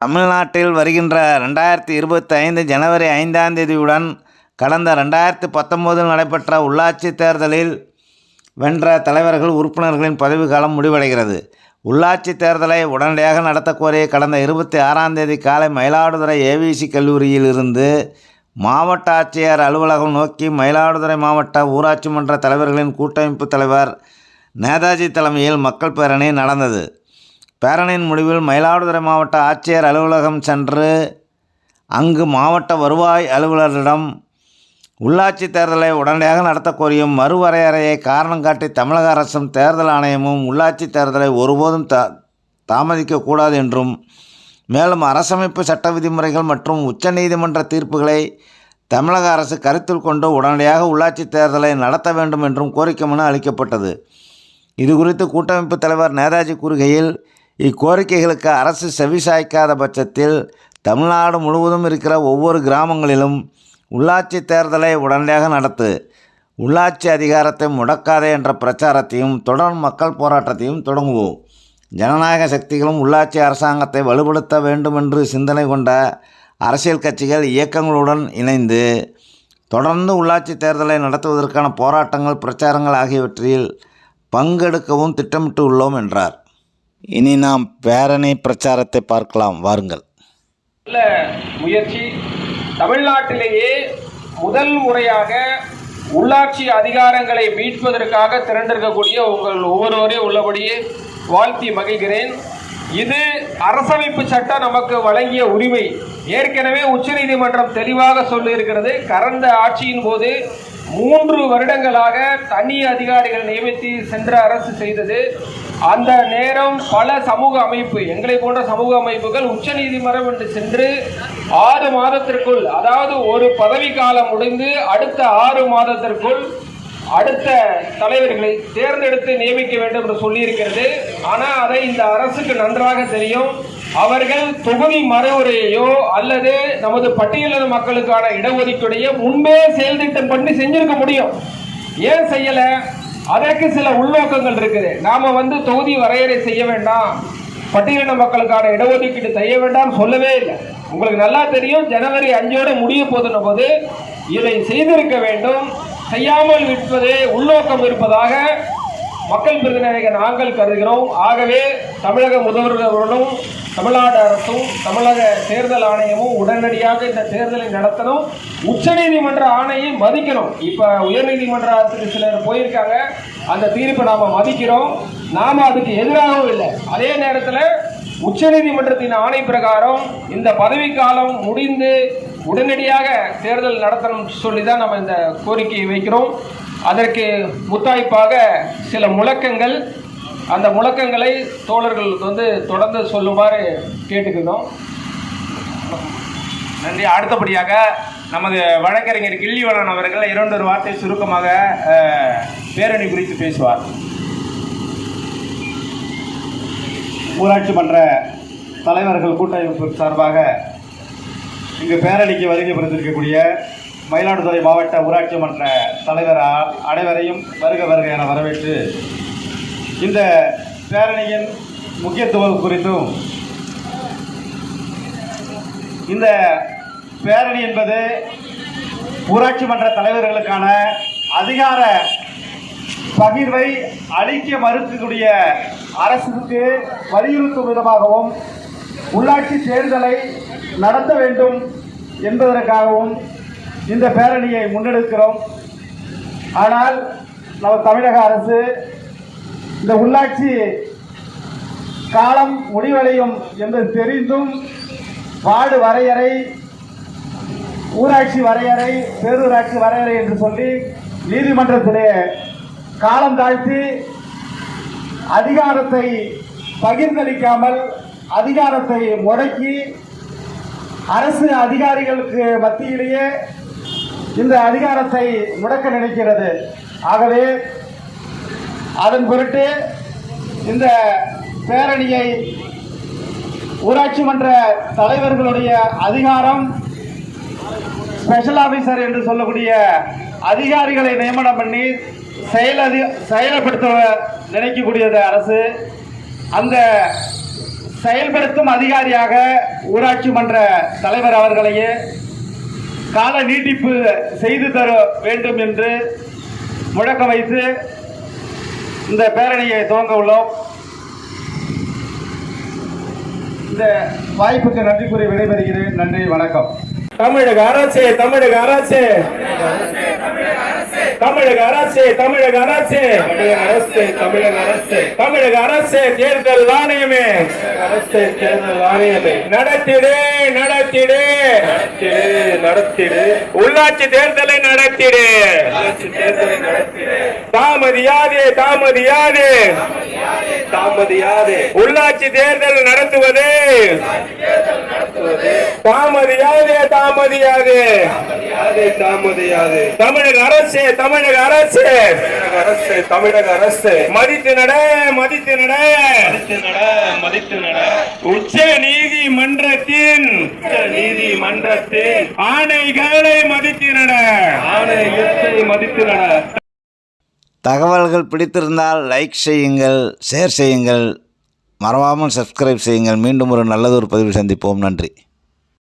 தமிழ்நாட்டில் வருகின்ற ரெண்டாயிரத்தி இருபத்தி ஐந்து ஜனவரி ஐந்தாம் தேதியுடன் கடந்த ரெண்டாயிரத்தி பத்தொம்போதில் நடைபெற்ற உள்ளாட்சி தேர்தலில் வென்ற தலைவர்கள் உறுப்பினர்களின் பதவிக்காலம் முடிவடைகிறது. உள்ளாட்சி தேர்தலை உடனடியாக நடத்தக்கோரிய கடந்த இருபத்தி ஆறாம் தேதி காலை மயிலாடுதுறை ஏவிசி கல்லூரியில் இருந்து மாவட்ட ஆட்சியர் அலுவலகம் நோக்கி மயிலாடுதுறை மாவட்ட ஊராட்சி மன்ற தலைவர்களின் கூட்டமைப்பு தலைவர் நேதாஜி தலைமையில் மக்கள் பேரணி நடந்தது. பேரணியின் முடிவில் மயிலாடுதுறை மாவட்ட ஆட்சியர் அலுவலகம் சென்று அங்கு மாவட்ட வருவாய் அலுவலரிடம் உள்ளாட்சி தேர்தலை உடனடியாக நடத்த கோரியும் மறுவரையறையை காரணம் காட்டி தமிழக அரசும் தேர்தல் ஆணையமும் உள்ளாட்சி தேர்தலை ஒருபோதும் தா தாமதிக்கக்கூடாது என்றும் மேலும் அரசமைப்பு சட்ட விதிமுறைகள் மற்றும் உச்சநீதிமன்ற தீர்ப்புகளை தமிழக அரசு கருத்தில் கொண்டு உடனடியாக உள்ளாட்சி தேர்தலை நடத்த வேண்டும் என்றும் கோரிக்கை மனு அளிக்கப்பட்டது. இது குறித்து கூட்டமைப்பு தலைவர் நேதாஜி கூறுகையில் இக்கோரிக்கைகளுக்கு அரசு செவிசாய்க்காத பட்சத்தில் தமிழ்நாடு முழுவதும் இருக்கிற ஒவ்வொரு கிராமங்களிலும் உள்ளாட்சி தேர்தலை உடனடியாக நடத்து உள்ளாட்சி அதிகாரத்தை முடக்காதே என்ற பிரச்சாரத்தையும் தொடர் மக்கள் போராட்டத்தையும் தொடங்குவோம். ஜனநாயக சக்திகளும் உள்ளாட்சி அரசாங்கத்தை வலுப்படுத்த வேண்டும் என்று சிந்தனை கொண்ட அரசியல் கட்சிகள் இயக்கங்களுடன் இணைந்து தொடர்ந்து உள்ளாட்சி தேர்தலை நடத்துவதற்கான போராட்டங்கள் பிரச்சாரங்கள் ஆகியவற்றில் பங்கெடுக்கவும் திட்டமிட்டு உள்ளோம் என்றார். இனி நாம் பேரணி பிரச்சாரத்தை பார்க்கலாம். வாருங்கள். நல்ல முயற்சி. தமிழ்நாட்டிலேயே முதல் முறையாக உள்ளாட்சி அதிகாரங்களை மீட்பதற்காக திரண்டிருக்கக்கூடிய உங்கள் ஒவ்வொருவரையும் உள்ளபடியே வாழ்த்தி மகிழ்கிறேன். இது அரசமைப்பு சட்டம் நமக்கு வழங்கிய உரிமை. ஏற்கனவே உச்சநீதிமன்றம் தெளிவாக சொல்லியிருக்கிறது. கடந்த ஆட்சியின் போது மூன்று வருடங்களாக தனி அதிகாரிகள் நியமித்து சென்ற அரசு செய்தது. அந்த நேரம் பல சமூக அமைப்பு எங்களை போன்ற சமூக அமைப்புகள் உச்சநீதிமன்றம் என்று சென்று ஆறு மாதத்திற்குள் அதாவது ஒரு பதவி காலம் முடிந்து அடுத்த ஆறு மாதத்திற்குள் அடுத்த தலைவர்களை தேர்ந்தெடுத்து நியமிக்க வேண்டும் என்று சொல்லியிருக்கிறது. ஆனால் அதை இந்த அரசுக்கு நன்றாக தெரியும். அவர்கள் தொகுதி மறைவுரையோ அல்லது நமது பட்டியலின மக்களுக்கான இடஒதுக்கீடையோ முன்பே செயல் திட்டம் பண்ணி செஞ்சிருக்க முடியும். ஏன் செய்யல? அதற்கு சில உள்நோக்கங்கள் இருக்குது. நாம வந்து தொகுதி வரையறை செய்ய வேண்டாம். பட்டியலின மக்களுக்கான இடஒதுக்கீடு செய்ய வேண்டாம் சொல்லவே இல்லை. உங்களுக்கு நல்லா தெரியும் ஜனவரி அஞ்சோடு முடிய போதுன போது இதை செய்திருக்க வேண்டும். செய்யாமல் விற்பதே உள்நோக்கம் இருப்பதாக மக்கள் பிரதிநிதிகள் நாங்கள் கருதுகிறோம். ஆகவே தமிழக முதல்வர்களும் தமிழ்நாடு அரசும் தமிழக தேர்தல் ஆணையமும் உடனடியாக இந்த தேர்தலை நடத்தணும். உச்சநீதிமன்ற ஆணையை மதிக்கணும். இப்போ உயர்நீதிமன்றத்துக்கு சிலர் போயிருக்காங்க. அந்த தீர்ப்பை நாம் மதிக்கிறோம். நாம் அதுக்கு எதிராகவும் இல்லை. அதே நேரத்தில் உச்சநீதிமன்றத்தின் ஆணை பிரகாரம் இந்த பதவிக்காலம் முடிந்து உடனடியாக தேர்தல் நடத்தணும் சொல்லி தான் நம்ம இந்த கோரிக்கையை வைக்கிறோம். அதற்கு முத்தாய்ப்பாக சில முழக்கங்கள் அந்த முழக்கங்களை தோழர்களுக்கு வந்து தொடர்ந்து சொல்லுமாறு கேட்டுக்கிறோம் நன்றி. அடுத்தபடியாக நமது வழக்கறிஞர் கிள்ளிவளன் அவர்கள் இரண்டொரு வார்த்தை சுருக்கமாக பேரணி குறித்து பேசுவார். ஊராட்சி மன்ற தலைவர்கள் கூட்டமைப்பு சார்பாக இங்கு பேரணிக்கு வருகை புரிந்திருக்கக்கூடிய மயிலாடுதுறை மாவட்ட ஊராட்சி மன்ற தலைவர் அ- அனைவரையும் வருக வருக என வரவேற்று இந்த பேரணியின் முக்கியத்துவம் குறித்தும் இந்த பேரணி என்பது ஊராட்சி மன்ற தலைவர்களுக்கான அதிகார பகிர்வை அளிக்க மறுக்கக்கூடிய அரசுக்கு வலியுறுத்தும் விதமாகவும் உள்ளாட்சி தேர்தலை நடத்த வேண்டும் என்பதற்காகவும் இந்த பேரணியை முன்னெடுக்கிறோம். ஆனால் நம்ம தமிழக அரசு இந்த உள்ளாட்சி காலம் முடிவடையும் என்று தெரிந்தும் வார்டு வரையறை ஊராட்சி வரையறை பேரூராட்சி வரையறை என்று சொல்லி நீதிமன்றத்திலே காலம் தாழ்த்தி அதிகாரத்தை பகிர்ந்தளிக்காமல் அதிகாரத்தை முடக்கி அரசு அதிகாரிகளுக்கு மத்தியிலேயே இந்த அதிகாரத்தை முடக்க நினைக்கிறது. ஆகவே அதன் பொருட்டு இந்த பேரணியை ஊராட்சி மன்ற தலைவர்களுடைய அதிகாரம் ஸ்பெஷல் ஆஃபீஸர் என்று சொல்லக்கூடிய அதிகாரிகளை நியமனம் பண்ணி செயல் அதி செயல்படுத்த நினைக்கக்கூடியது அரசு. அந்த செயல்படுத்தும் அதிகாரியாக ஊராட்சி மன்ற தலைவர் அவர்களையே கால நீட்டிப்பு செய்து தர வேண்டும் என்று முழக்க வைத்து இந்த பேரணியை துவங்க உள்ளோம். இந்த வாய்ப்புக்கு நன்றி கூறி விடைபெறுகிறேன். நன்றி வணக்கம். தமிழக அரசு தமிழக அரசு. தமிழக அரசு தமிழக அரசு. தமிழக அரசு தமிழக அரசு. தமிழக அரசு தேர்தல் ஆணையமே. அரசு தேர்தல் ஆணையமே. நடத்திடு நடத்திடு. நடத்திடு உள்ளாட்சி தேர்தலை நடத்திடு. உள்ளாட்சி தேர்தலை நடத்திடு. தாமதியாது தாமதியாது தாமதியாது உள்ளாட்சி தேர்தல் நடத்துவது. தாமதியாது தாமதியாது தாமதியாது தமிழக அரசு தமிழக அரசு. அரசு தமிழக அரசு. மதித்து நட மதித்து நட. மதித்து நட மதித்து நட. உச்ச நீதிமன்றத்தின் உச்ச நீதிமன்றத்தின் ஆணைகளை மதித்து நட. ஆணையத்தை மதித்து நட. தகவல்கள் பிடித்திருந்தால் லைக் செய்யுங்கள் ஷேர் செய்யுங்கள். மறவாமல் சப்ஸ்கிரைப் செய்யுங்கள். மீண்டும் ஒரு நல்லதொரு பதிவில் சந்திப்போம். நன்றி.